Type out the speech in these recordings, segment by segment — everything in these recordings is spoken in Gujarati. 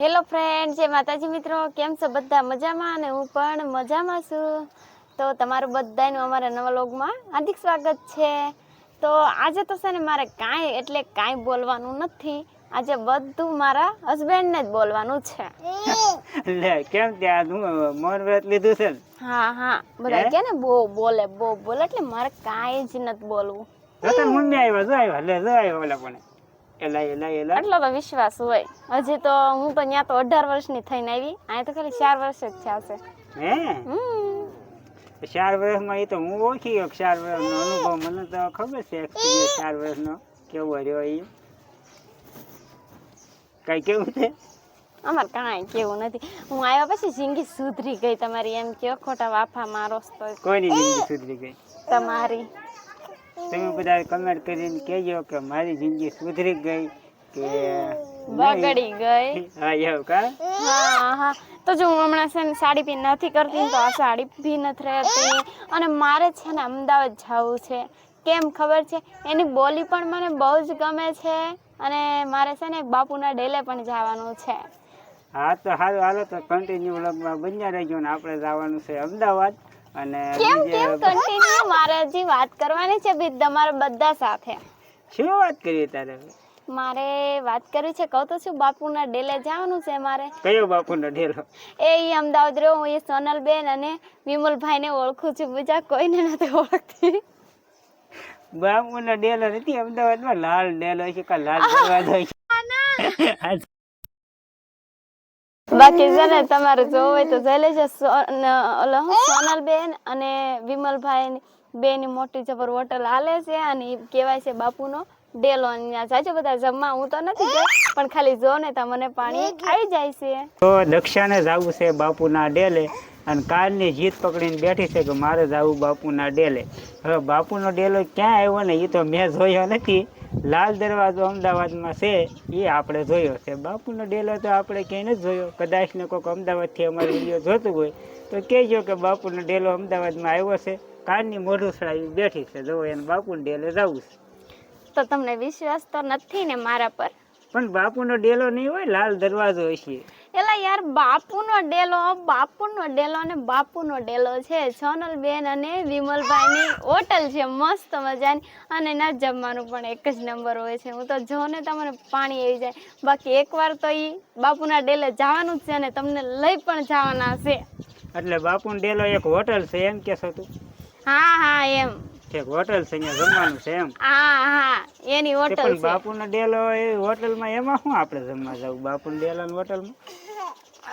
હેલો ફ્રેન્ડ જે માતાજી મિત્રો. કેમ છો બધા? મજામાં? અને હું પણ મજામાં છું. તો તમારું બધાનું અમારા નવા લોગમાં હાર્દિક સ્વાગત છે. તો આજે તો છે ને મારે કાંઈ એટલે કાંઈ બોલવાનું નથી. આજે બધું મારા હસબન્ડને જ બોલવાનું છે. લે કેમ ત્યાં હું મૌન વ્રત લીધું છે હા હા. બધા કે ને બહુ બોલે બહુ બોલે. એટલે મારે કાંઈ જ નથી બોલવું. મમ્મી આવ્યા જો આવ્યા લે જો આવ્યા ઓલા પણ એલા એલા એલા. એટલો તો વિશ્વાસ હોય. હજી તો હું તો ત્યાં તો અઢાર વર્ષની થઈને આવી. અહીંયા તો ખાલી ચાર વર્ષ જ થયા છે હે? હમ. ચાર વર્ષમાં એ તો હું ઓળખી ચાર વર્ષનો અનુભવ? મને તો ખબર છે ચાર વર્ષનો. કેવો રહ્યો એ કઈ કેવું છે? અમારે કાંઈ કેવું નથી. હું આવ્યા પછી જિંદગી સુધરી ગઈ તમારી એમ કયો ખોટા વાફા મારો કોઈની જિંદગી સુધરી ગઈ? તમારી. તમે બધા કમેન્ટ કરીને કહેજો કે મારી જિંદગી સુધરી ગઈ કે બગડી ગઈ. હા એવું કા? હા હા. તો જો હું હમણાં છે ને સાડી પી નથી કરતી તો આ સાડી પી નથી રહેતી. અને મારે છે ને અમદાવાદ જવું છે. કેમ ખબર છે? એની બોલી પણ મને બહુ જ ગમે છે અને મારે છે ને બાપુના ડેલે પણ જવાનું છે. હા તો સારું હાલો તો કન્ટિન્યુ વ્લોગમાં બન્યા રહેજો ને આપણે જવાનું છે અમદાવાદ. અને કેમ કેમ? કન્ટિન્યુ મારે હજી વાત કરવાની છે બી તમારા બધા સાથે. શું વાત કરીએ તારે મારે વાત કરવી છે કહું તો છું બાપુના ડેલે જવાનું છે મારે. કયો બાપુનો ડેલો? એ અમદાવાદ રહ્યો હું એ સોનલબેન અને વિમલભાઈને ઓળખું છું બીજા કોઈને નથી ઓળખતી. બાપુનો ડેલો નથી અમદાવાદમાં લાલ ડેલો છે કે લાલ દરવાજો છે? બાકી છે ને તમારે જોવું હોય તો જઈ લેજો સોન- ઓલો હું સોનલબેન અને વિમલભાઈ બેની મોટી જબર હોટલ હાલે છે અને કહેવાય છે બાપુનો ડેલો અહીંયા જાજો બધા જમવા હું તો નથી ગઈ પણ ખાલી જો ને તો મને પાણી આવી જાય છે તો દક્ષાને જવું છે બાપુના ડેલે અને કારની જીત પકડીને બેઠી છે કે મારે જવું બાપુના ડેલે હવે બાપુનો ડેલો ક્યાં આવ્યો ને એ તો મેં જોયો નથી લાલ દરવાજો અમદાવાદમાં છે એ આપણે જોયો છે. બાપુનો ડેલો તો આપણે ક્યાંય નથી જોયો. કદાચ ને કોઈક અમદાવાદથી અમારો વીડિયો જોતું હોય તો કહેજો કે બાપુનો ડેલો અમદાવાદમાં આવ્યો છે. કાનની મોઢું સળાવી બેઠી છે. જો એને બાપુનો ડેલે જવું છે. તો તમને વિશ્વાસ તો નથી ને મારા પર? પણ બાપુનો ડેલો નહીં હોય લાલ દરવાજો હશે. એલા યાર બાપુનો ડેલો બાપુનો ડેલો અને બાપુનો ડેલો છે. સોનલબેન અને વિમલભાઈની હોટલ છે. મસ્ત મજાની. અને ના જમવાનું પણ એક જ નંબર હોય છે. હું તો જોને તમને પાણી આવી જાય. બાકી એકવાર તો એ બાપુના ડેલે જવાનું જ છે અને તમને લઈ પણ જવાના છે. એટલે બાપુનો ડેલો એક હોટલ છે એમ કહેશો તું? હા હા એમ. એક હોટેલ છે અહીંયા જમવાનું છે એમ. હા હા એની હોટેલ પણ બાપુનો ડેલો એ હોટલમાં એમાં શું આપણે જમવા જવું? બાપુનો ડેલો ને હોટલમાં?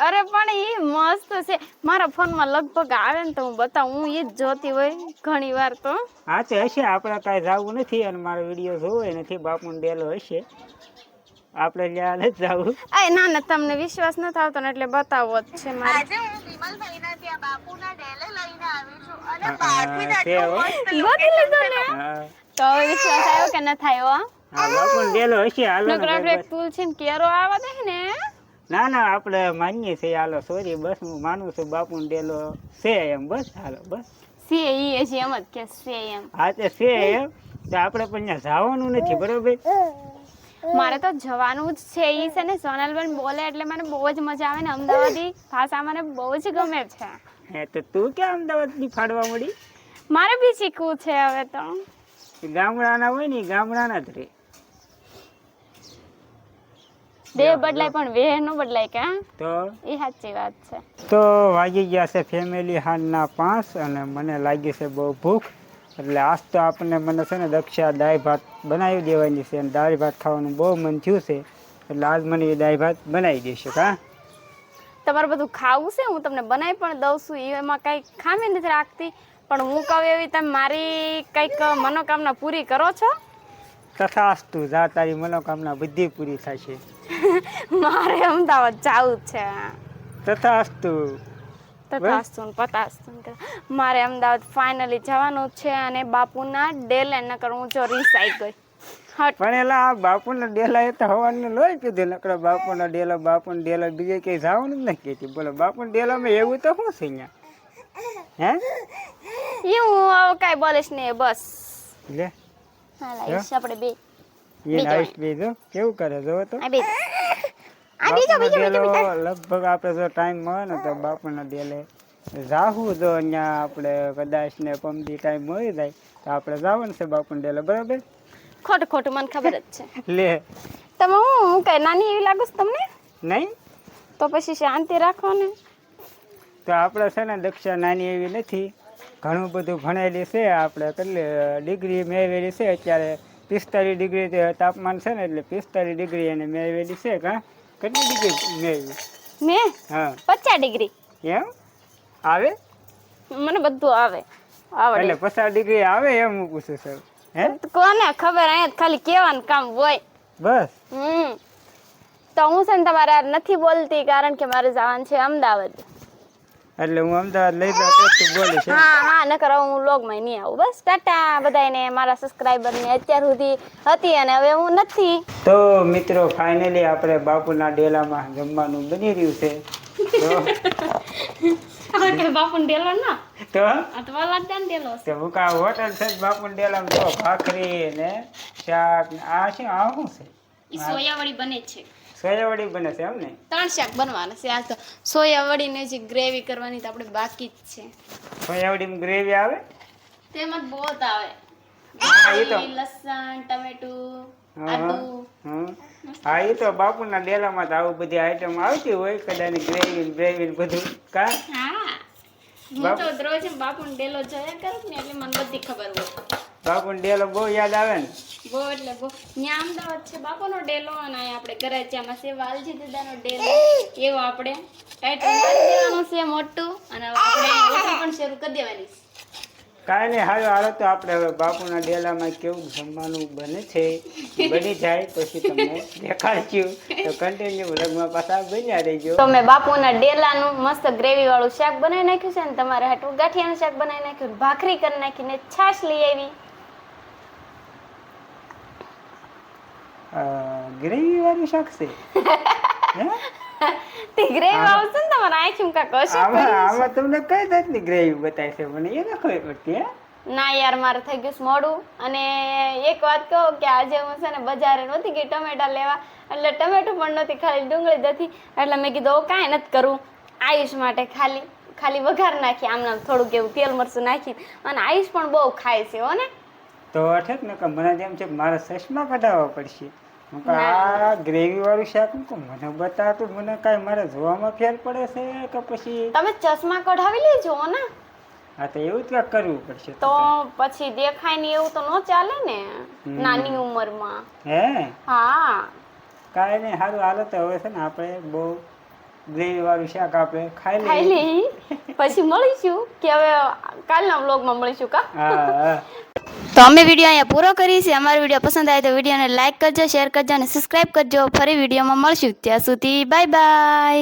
અરે પણ એ મસ્ત છે. મારા ફોનમાં લગભગ આવે ને તો હું બતાવું. હું એ જ જોતી હોય ઘણી વાર તો. હા તો હશે. આપણે કાંઈ જવું નથી અને મારો વીડિયો જોવો નથી. બાપુનો ડેલો હશે. આપણે ત્યાં નથી જવું એ ના ના તમને વિશ્વાસ નથી આવતો ને એટલે બતાવો જ છે મારે. હા, છે હો. ગોતી લીધો ને? હા. તો વિશ્વાસ આવ્યો કે ન થયો હા, બાપુનો ડેલો હશે હાલો ને નકર આપણે એક બસ. ને કેરો આવવા દે ને. ના ના આપણે માનીએ છીએ હાલો સોરી બસ હું માનું છું બાપુનો ડેલો છે એમ બસ હાલો બસ. છે ઈ હજી એમ જ કે છે એમ. હા તે છે એમ તો આપણે પણ ત્યાં જવાનું નથી બરોબર? મારે તો જવાનું જ છે ઈ છે ને સોનલબેન બોલે એટલે મને બહુ જ મજા આવે ને. અમદાવાદી ભાષા મને બહુ જ ગમે છે. હે તો તું ક્યાં અમદાવાદની ફાડવા મળી મારે બી શીખવું છે હવે તો. ગામડાના હોય ને ગામડાના જ રે. દેહ બદલાય પણ વેહ નો બદલાય કે તો? એ સાચી વાત છે. તો વાગી ગયા છે ફેમિલી હાલના પાંચ અને મને લાગી છે બહુ ભૂખ. એટલે આજ તો આપણને મને છે ને દક્ષા દાળ ભાત બનાવી દેવાની છે અને દાળ ભાત ખાવાનું બહુ મન થયું છે. એટલે આજ મને એ દાળ ભાત બનાવી દેશે હા? તમારે બધું ખાવું છે? હું તમને બનાવી પણ દઉં છું. એમાં કંઈ ખામી નથી રાખતી. પણ હું કહું એવી તમે મારી કંઈક મનોકામના પૂરી કરો છો? તથાસ્તુ જા તારી મનોકામના બધી પૂરી થશે. મારે અમદાવાદ જવું છે. તથાસ્તુ. તથાસ્તુ ને પતાસ્તુ મારે અમદાવાદ ફાઇનલી જવાનું છે અને બાપુના ડેલે નકર હું જો રીસાઈ ગઈ. પણ એલા આ બાપુના ડેલા એ તો હવાનું લોહી પીધું. નકરો બાપુનો ડેલો બાપુના ડેલો બીજે ક્યાંય જવાનું જ નથી કહેતી. બોલો બાપુના ડેલામાં એવું તો શું છે અહીંયા? હે? હું કાંઈ બોલીશ ને બસ. લે. હા લાઈશ આપણે બે. એ આવીશ બે જો. કેવું કરે જો તો. આ બે. આ બીજો બીજો બીજો લગભગ આપણે જો ટાઈમ મળે ને તો બાપુના ડેલે જાહું જો અહીંયા આપણે કદાચ ને પમદી ટાઈમ મળી જાય તો આપણે જવાનું છે બાપુના ડેલે બરાબર? ખોટ ખોટું મને ખબર જ છે. લે. તમે હું હું કઈ નાની એવી લાગુ છું તમને? નહીં? તો પછી શાંતિ રાખો ને તો આપણે છે ને દક્ષા નાની એવી નથી. ઘણું બધું ભણેલી છે આપણે કેટલી ડિગ્રી મેળવેલી છે અત્યારે પિસ્તાલીસ ડિગ્રી તે તાપમાન છે ને એટલે પિસ્તાલીસ ડિગ્રી એને મેળવેલી છે કાં? કેટલી ડિગ્રી મેળવી મેં? હા. પચાસ ડિગ્રી. એમ? આવે? મને બધું આવે. આવડે. એટલે પચાસ ડિગ્રી આવે એમ હું પૂછું સર હે? કોને ખબર? અહીંયા ખાલી કહેવાનું કામ હોય. બસ. હમ. તો હું છે ને તમારે નથી બોલતી કારણ કે મારે જવાનું છે અમદાવાદ. એટલે હું અમદાવાદ લઈ જાઉં તો બોલીશ? હા હા નકર હું લોગમાં નહીં આવું. બસ ટાટા. બધાને મારા સબસ્ક્રાઈબરને અત્યાર સુધી હતી અને હવે હું નથી. તો મિત્રો ફાઇનલી આપણે બાપુના ડેલામાં જમવાનું બની રહ્યું છે. તો બાપુ ડેલો ના? ભાખરી ને શાક આ શું આ શું છે? એ સોયાવડી બને છે. સોયાવડી બને છે એમ ને? ત્રણ શાક બનવાના છે. આ તો સોયાવડીને જે ગ્રેવી કરવાની તો આપણે બાકી જ છે. સોયાવડીમાં ગ્રેવી આવે? તેમાં બહુ આવે. તો. લસણ ટમેટું હા, એ તો બાપુના ડેલામાં તો આવું બધી આઈટમ આવતી હોય કદાચ ગ્રેવી ગ્રેવી બધું. કા? હા. હું બાપ- તો રોજ બાપુનો ડેલો જોયા કરું ને એટલે મને બધી ખબર હોય. બાપુનો ડેલો બહુ યાદ આવે ને? બહુ એટલે બહુ. ત્યાં અમદાવાદ છે બાપુનો ડેલો અને અહીંયા આપણે કરાચામાં છે. વાલજી દાદાનો ડેલો. એવો આપણે ટાઇટલ મારી દેવાનું છે મોટું. અને આપણે ઓટો પણ શરૂ કરી દેવાની કાંઈ નહીં હાલો હાલો તો આપણે હવે બાપુના ડેલામાં કેવું જમવાનું બને છે? બની જાય પછી તમને દેખાડશું તો કન્ટિન્યુ વ્લોગમાં પાછા બન્યા રહેજો. તો મેં બાપુના ડેલાનું મસ્ત ગ્રેવી વાળું શાક બનાવી નાખ્યું છે ને તમારે હાટું ગાંઠિયાનું શાક બનાવી નાખ્યું ભાખરી કરી નાખીને છાશ લઈ આવી. ગ્રેવી વાળું શાક છે તે ગ્રેવી વાળું છે ને તમારે આંખી કાંક હશે આમાં તમને કઈ જાતની ગ્રેવી બતાય છે મને એ ન ખબર પડતી હે ના યાર મારે થઈ ગયું મોડું અને એક વાત કહું કે આજે હું છે ને બજારે નહોતી ગઈ ટમેટા લેવા એટલે ટમેટું પણ નહોતી ખાલી ડુંગળી જ એટલે મેં કીધું હવે કાંઈ નથી કરવું આયુષ માટે ખાલી ખાલી વઘાર નાખી આમ નામ થોડુંક એવું તેલ મરચું નાખી અને આયુષ પણ બહુ ખાય છે હો ને તો ઠેક ને મને જેમ છે મારા ચશ્મા કઢાવવા પડશે આ ગ્રેવી વાળું શાક મને બતાવતું મને કાંઈ મારે જોવામાં ફેર પડે છે કે પછી? તમે ચશ્મા કઢાવી લેજો ને. હા તો એવું જ કાંઈક કરવું પડશે તો પછી દેખાય ને એવું તો ન ચાલે ને નાની ઉંમરમાં. હે? હા. કાંઈ નહીં સારું હાલો તો હવે છે ને આપણે બહુ ગ્રેવી વાળું શાક આપણે ખાઈ ખાઈ લઈએ. પછી મળીશું કે હવે કાલના વ્લોગમાં મળીશું કા? તો અમે વીડિયો અહીંયા પૂરો કરીએ છીએ. અમારો વીડિયો પસંદ આવે તો વિડીયોને લાઇક કરજો શેર કરજો અને સબસ્ક્રાઇબ કરજો. ફરી વિડીયોમાં મળશું. ત્યાં સુધી બાય બાય